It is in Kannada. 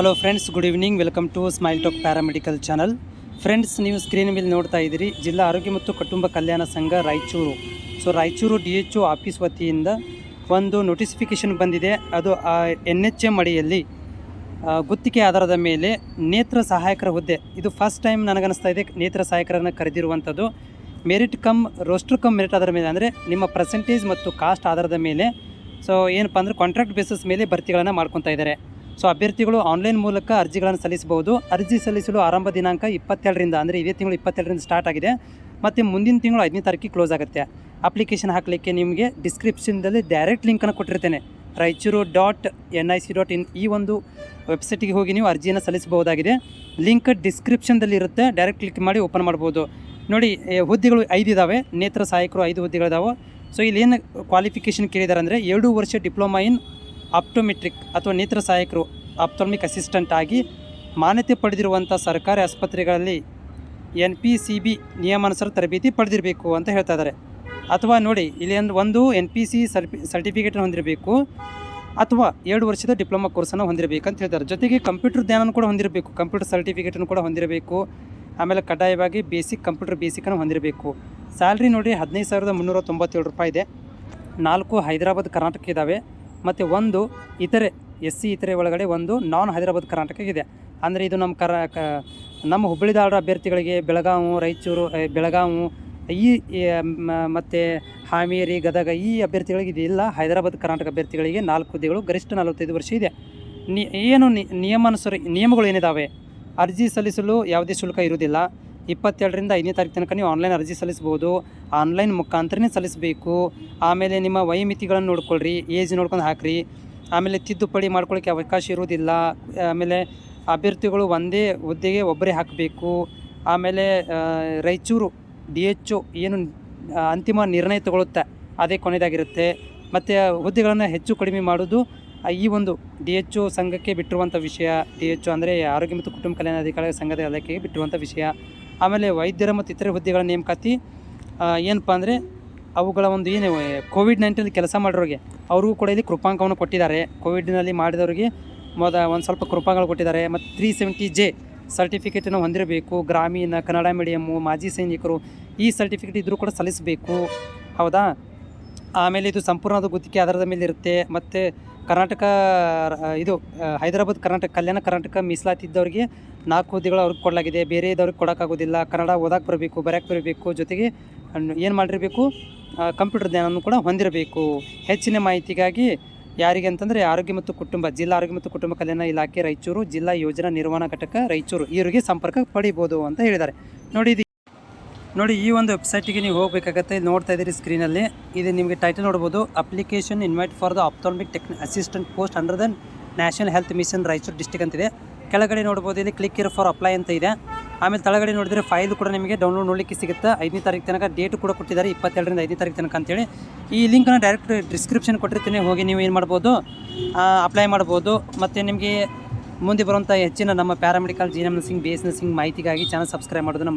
Hello friends good evening welcome to smile talk paramedical channel friends ನೀವು ಸ್ಕ್ರೀನ್ ಮೇಲೆ ನೋಡ್ತಾ ಇದ್ದೀರಿ. ಜಿಲ್ಲಾ ಆರೋಗ್ಯ ಮತ್ತು ಕುಟುಂಬ ಕಲ್ಯಾಣ ಸಂಘ Raichur. So Raichur D H O office ವತಿಯಿಂದ ಒಂದು ನೋಟಿಫಿಕೇಷನ್ ಬಂದಿದೆ. ಅದು ಎನ್ ಎಚ್ ಎಂ ಅಡಿಯಲ್ಲಿ ಗುತ್ತಿಗೆ ಆಧಾರದ ಮೇಲೆ ನೇತ್ರ ಸಹಾಯಕರ ಹುದ್ದೆ. ಇದು ಫಸ್ಟ್ ಟೈಮ್ ನನಗನ್ನಿಸ್ತಾ ಇದೆ. ನೇತ್ರ ಸಹಾಯಕರನ್ನು ಕರೆದಿರುವಂಥದ್ದು. Merit cum roster cum merit ಆಧಾರದ ಮೇಲೆ ಅಂದರೆ ನಿಮ್ಮ ಪರ್ಸೆಂಟೇಜ್ ಮತ್ತು ಕಾಸ್ಟ್ ಆಧಾರದ ಮೇಲೆ. ಸೊ ಏನಪ್ಪ ಅಂದರೆ ಕಾಂಟ್ರಾಕ್ಟ್ ಬೇಸಿಸ್ ಮೇಲೆ ಭರ್ತಿಗಳನ್ನು ಮಾಡ್ಕೊತಾ ಇದ್ದಾರೆ. ಸೊ ಅಭ್ಯರ್ಥಿಗಳು ಆನ್ಲೈನ್ ಮೂಲಕ ಅರ್ಜಿಗಳನ್ನು ಸಲ್ಲಿಸಬಹುದು. ಅರ್ಜಿ ಸಲ್ಲಿಸಲು ಆರಂಭ ದಿನಾಂಕ ಇಪ್ಪತ್ತೆರಡರಿಂದ ಅಂದರೆ ಇದೇ ತಿಂಗಳು ಇಪ್ಪತ್ತೆರಡರಿಂದ ಸ್ಟಾರ್ಟ್ ಆಗಿದೆ. ಮತ್ತು ಮುಂದಿನ ತಿಂಗಳು ಐದನೇ ತಾರೀಕಿಗೆ ಕ್ಲೋಸ್ ಆಗುತ್ತೆ. ಅಪ್ಲಿಕೇಶನ್ ಹಾಕಲಿಕ್ಕೆ ನಿಮಗೆ ಡಿಸ್ಕ್ರಿಪ್ಷನ್ದಲ್ಲಿ ಡೈರೆಕ್ಟ್ ಲಿಂಕನ್ನು ಕೊಟ್ಟಿರ್ತೇನೆ. Raichur dot N I C dot in ಈ ಒಂದು ವೆಬ್ಸೈಟಿಗೆ ಹೋಗಿ ನೀವು ಅರ್ಜಿಯನ್ನು ಸಲ್ಲಿಸಬಹುದಾಗಿದೆ. ಲಿಂಕ್ ಡಿಸ್ಕ್ರಿಪ್ಷನ್ದಲ್ಲಿ ಇರುತ್ತೆ. ಡೈರೆಕ್ಟ್ ಕ್ಲಿಕ್ ಮಾಡಿ ಓಪನ್ ಮಾಡ್ಬೋದು. ನೋಡಿ ಹುದ್ದೆಗಳು ಐದು ಇದ್ದಾವೆ ನೇತ್ರ ಸಹಾಯಕರು ಐದು ಹುದ್ದೆಗಳಿದಾವೆ. ಸೊ ಇಲ್ಲಿ ಏನು ಕ್ವಾಲಿಫಿಕೇಷನ್ ಕೇಳಿದ್ದಾರೆ ಅಂದರೆ ಎರಡು ವರ್ಷ ಡಿಪ್ಲೊಮಾ ಇನ್ ಆಪ್ಟೋಮೆಟ್ರಿಕ್ ಅಥವಾ ನೇತ್ರ ಸಹಾಯಕರು ಆಪ್ಟೋಮಿಕ್ ಅಸಿಸ್ಟೆಂಟ್ ಆಗಿ ಮಾನ್ಯತೆ ಪಡೆದಿರುವಂಥ ಸರ್ಕಾರಿ ಆಸ್ಪತ್ರೆಗಳಲ್ಲಿ ಎನ್ ಪಿ ಸಿ ಬಿ ನಿಯಮಾನುಸಾರ ತರಬೇತಿ ಪಡೆದಿರಬೇಕು ಅಂತ ಹೇಳ್ತಾ ಇದ್ದಾರೆ ಅಥವಾ ನೋಡಿ, ಇಲ್ಲಿ ಒಂದು ಒಂದು ಎನ್ ಪಿ ಸಿ ಸರ್ಪಿ ಸರ್ಟಿಫಿಕೇಟನ್ನು ಹೊಂದಿರಬೇಕು ಅಥವಾ ಎರಡು ವರ್ಷದ ಡಿಪ್ಲೊಮಾ ಕೋರ್ಸನ್ನು ಹೊಂದಿರಬೇಕು ಅಂತ ಹೇಳ್ತಾರೆ. ಜೊತೆಗೆ ಕಂಪ್ಯೂಟರ್ ಜ್ಞಾನನೂ ಕೂಡ ಹೊಂದಿರಬೇಕು, ಕಂಪ್ಯೂಟರ್ ಸರ್ಟಿಫಿಕೇಟನ್ನು ಕೂಡ ಹೊಂದಿರಬೇಕು, ಆಮೇಲೆ ಕಡ್ಡಾಯವಾಗಿ ಬೇಸಿಕ್, ಕಂಪ್ಯೂಟರ್ ಬೇಸಿಕನ್ನು ಹೊಂದಿರಬೇಕು. ಸ್ಯಾಲ್ರಿ ನೋಡಿ ಹದಿನೈದು ಸಾವಿರದ ಮುನ್ನೂರ ತೊಂಬತ್ತೇಳು ರೂಪಾಯಿ ಇದೆ. ನಾಲ್ಕು ಹೈದರಾಬಾದ್ ಕರ್ನಾಟಕ ಇದ್ದಾವೆ ಮತ್ತು ಒಂದು ಇತರೆ ಎಸ್ ಸಿ ಇತರೆ ಒಳಗಡೆ ಒಂದು ನಾನ್ ಹೈದರಾಬಾದ್ ಕರ್ನಾಟಕ ಇದೆ. ಅಂದರೆ ಇದು ನಮ್ಮ ಕರ, ಕ, ನಮ್ಮ ಹುಬ್ಬಳ್ಳಿ ಧಾರವಾಡ ಅಭ್ಯರ್ಥಿಗಳಿಗೆ ಬೆಳಗಾವಿ, ರಾಯಚೂರು ಬೆಳಗಾವು, ಈ ಮತ್ತು ಹಾವೇರಿ, ಗದಗ ಈ ಅಭ್ಯರ್ಥಿಗಳಿಗೆ ಇದಿಲ್ಲ ಹೈದರಾಬಾದ್ ಕರ್ನಾಟಕ ಅಭ್ಯರ್ಥಿಗಳಿಗೆ ನಾಲ್ಕು ಹುದ್ದೆಗಳು, ಗರಿಷ್ಠ ನಲವತ್ತೈದು ವರ್ಷ ಇದೆ. ನಿ, ಏನು ನಿಯಮಾನುಸಾರ, ನಿಯಮಗಳು ಏನಿದ್ದಾವೆ ಅರ್ಜಿ ಸಲ್ಲಿಸಲು ಯಾವುದೇ ಶುಲ್ಕ ಇರುವುದಿಲ್ಲ. ಇಪ್ಪತ್ತೆರಡರಿಂದ ಐದನೇ ತಾರೀಕು ತನಕ ನೀವು ಆನ್ಲೈನ್ ಅರ್ಜಿ ಸಲ್ಲಿಸ್ಬೋದು ಆನ್ಲೈನ್ ಮುಖಾಂತರನೇ ಸಲ್ಲಿಸಬೇಕು. ಆಮೇಲೆ ನಿಮ್ಮ ವಯಮಿತಿಗಳನ್ನು ನೋಡ್ಕೊಳ್ರಿ ಏಜ್ ನೋಡ್ಕೊಂಡು ಹಾಕ್ರಿ. ಆಮೇಲೆ ತಿದ್ದುಪಡಿ ಮಾಡ್ಕೊಳ್ಳಿಕ್ಕೆ ಅವಕಾಶ ಇರುವುದಿಲ್ಲ. ಆಮೇಲೆ ಅಭ್ಯರ್ಥಿಗಳು ಒಂದೇ ಹುದ್ದೆಗೆ ಒಬ್ಬರೇ ಹಾಕಬೇಕು. ಆಮೇಲೆ ರಾಯಚೂರು ಡಿ ಎಚ್ ಏನು ಅಂತಿಮ ನಿರ್ಣಯ ತಗೊಳುತ್ತೆ ಅದೇ ಕೊನೆಯದಾಗಿರುತ್ತೆ. ಮತ್ತು ಹುದ್ದೆಗಳನ್ನು ಹೆಚ್ಚು ಕಡಿಮೆ ಮಾಡೋದು ಈ ಒಂದು ಡಿ ಎಚ್ ಸಂಘಕ್ಕೆ ಬಿಟ್ಟಿರುವಂಥ ವಿಷಯ. ಡಿ ಎಚ್ ಅಂದರೆ ಆರೋಗ್ಯ ಮತ್ತು ಕುಟುಂಬ ಕಲ್ಯಾಣ ಅಧಿಕಾರಿ ಸಂಘದ ಇಲಾಖೆಗೆ ಬಿಟ್ಟಿರುವಂಥ ವಿಷಯ. ಆಮೇಲೆ ವೈದ್ಯರ ಮತ್ತು ಇತರೆ ಹುದ್ದೆಗಳ ನೇಮಕಾತಿ ಏನಪ್ಪ ಅಂದರೆ ಅವುಗಳ ಒಂದು ಏನು ಕೋವಿಡ್ ನೈನ್ಟೀನಲ್ಲಿ ಕೆಲಸ ಮಾಡಿರೋರಿಗೆ, ಅವ್ರಿಗೂ ಕೂಡ ಇಲ್ಲಿ ಕೃಪಾಂಕವನ್ನು ಕೊಟ್ಟಿದ್ದಾರೆ. ಕೋವಿಡ್ನಲ್ಲಿ ಮಾಡಿದವರಿಗೆ ಮೊದ ಒಂದು ಸ್ವಲ್ಪ ಕೃಪಾಂಕಗಳು ಕೊಟ್ಟಿದ್ದಾರೆ. ಮತ್ತು ತ್ರೀ ಸೆವೆಂಟಿ ಜೆ ಸರ್ಟಿಫಿಕೇಟನ್ನು ಹೊಂದಿರಬೇಕು. ಗ್ರಾಮೀಣ ಕನ್ನಡ ಮೀಡಿಯಮ್ಮು ಮಾಜಿ ಸೈನಿಕರು ಈ ಸರ್ಟಿಫಿಕೇಟ್ ಇದ್ದರೂ ಕೂಡ ಸಲ್ಲಿಸಬೇಕು. ಹೌದಾ? ಆಮೇಲೆ ಇದು ಸಂಪೂರ್ಣದ ಗುತ್ತಿಗೆ ಆಧಾರದ ಮೇಲೆ ಇರುತ್ತೆ ಮತ್ತು ಕರ್ನಾಟಕ, ಇದು, ಹೈದರಾಬಾದ್ ಕರ್ನಾಟಕ, ಕಲ್ಯಾಣ ಕರ್ನಾಟಕ ಮೀಸಲಾತಿದ್ದವ್ರಿಗೆ ನಾಲ್ಕು ಹುದ್ದೆಗಳು ಅವ್ರಿಗೆ ಕೊಡಲಾಗಿದೆ. ಬೇರೆ ಇದ್ದವ್ರಿಗೆ ಕೊಡೋಕ್ಕಾಗೋದಿಲ್ಲ. ಕನ್ನಡ ಓದಕ್ಕೆ ಬರಬೇಕು ಬರೆಯಕ್ಕೆ ಬರಬೇಕು. ಜೊತೆಗೆ ಏನು ಮಾಡಿರಬೇಕು? ಕಂಪ್ಯೂಟರ್ ಜ್ಞಾನವನ್ನು ಕೂಡ ಹೊಂದಿರಬೇಕು. ಹೆಚ್ಚಿನ ಮಾಹಿತಿಗಾಗಿ ಯಾರಿಗೆ ಅಂತಂದರೆ ಆರೋಗ್ಯ ಮತ್ತು ಕುಟುಂಬ, ಜಿಲ್ಲಾ ಆರೋಗ್ಯ ಮತ್ತು ಕುಟುಂಬ ಕಲ್ಯಾಣ ಇಲಾಖೆ ರಾಯಚೂರು ಜಿಲ್ಲಾ ಯೋಜನಾ ನಿರ್ವಹಣಾ ಘಟಕ ರಾಯಚೂರು. ಇವರಿಗೆ ಸಂಪರ್ಕ ಪಡಿಬೋದು ಅಂತ ಹೇಳಿದ್ದಾರೆ. ನೋಡಿ ನೋಡಿ, ಈ ಒಂದು ವೆಬ್ಸೈಟಿಗೆ ನೀವು ಹೋಗಬೇಕಾಗತ್ತೆ. ಇಲ್ಲಿ ನೋಡ್ತಾ ಇದ್ದೀರಿ ಸ್ಕ್ರೀನಲ್ಲಿ ಇದು ನಿಮಗೆ ಟೈಟಲ್ ನೋಡ್ಬೋದು. Application invite for the ophthalmic tech assistant post under the national health mission Raichur district ಅಂತಿದೆ. ಕೆಳಗಡೆ ನೋಡ್ಬೋದು, ಇಲ್ಲಿ ಕ್ಲಿಕ್ ಇರ್ ಫಾರ್ ಅಪ್ಲೈ ಅಂತ ಇದೆ. ಆಮೇಲೆ ತಳಗಡೆ ನೋಡಿದರೆ ಫೈಲ್ ಕೂಡ ನಿಮಗೆ ಡೌನ್ಲೋಡ್ ನೋಡಲಿಕ್ಕೆ ಸಿಗುತ್ತೆ. ಐದನೇ ತಾರೀಕು ತನಕ ಡೇಟ್ ಕೂಡ ಕೊಟ್ಟಿದ್ದಾರೆ, ಇಪ್ಪತ್ತೆರಡರಿಂದ ಐದನೇ ತಾರೀಕು ತನಕ ಅಂತೇಳಿ. ಈ ಲಿಂಕನ್ನು ಡೈರೆಕ್ಟ್ ಡಿಸ್ಕ್ರಿಪ್ಷನ್ ಕೊಟ್ಟಿರ್ತೀನಿ, ಹೋಗಿ ನೀವು ಏನು ಮಾಡ್ಬೋದು ಅಪ್ಲೈ ಮಾಡ್ಬೋದು. ಮತ್ತು ನಿಮಗೆ ಮುಂದೆ ಬರುವಂಥ ಹೆಚ್ಚಿನ ನಮ್ಮ ಪ್ಯಾರಾಮೆಡಿಕಲ್ ಜಿ ನರ್ಸಿಂಗ್ ಸಿಂಗ್ ಎಸ್ ನರ್ಸಿಂಗ್ ಮಾಹಿತಿಗಾಗಿ ಚಾನಲ್ ಸಬ್ಸ್ಕ್ರೈಬ್ ಮಾಡೋದನ್ನು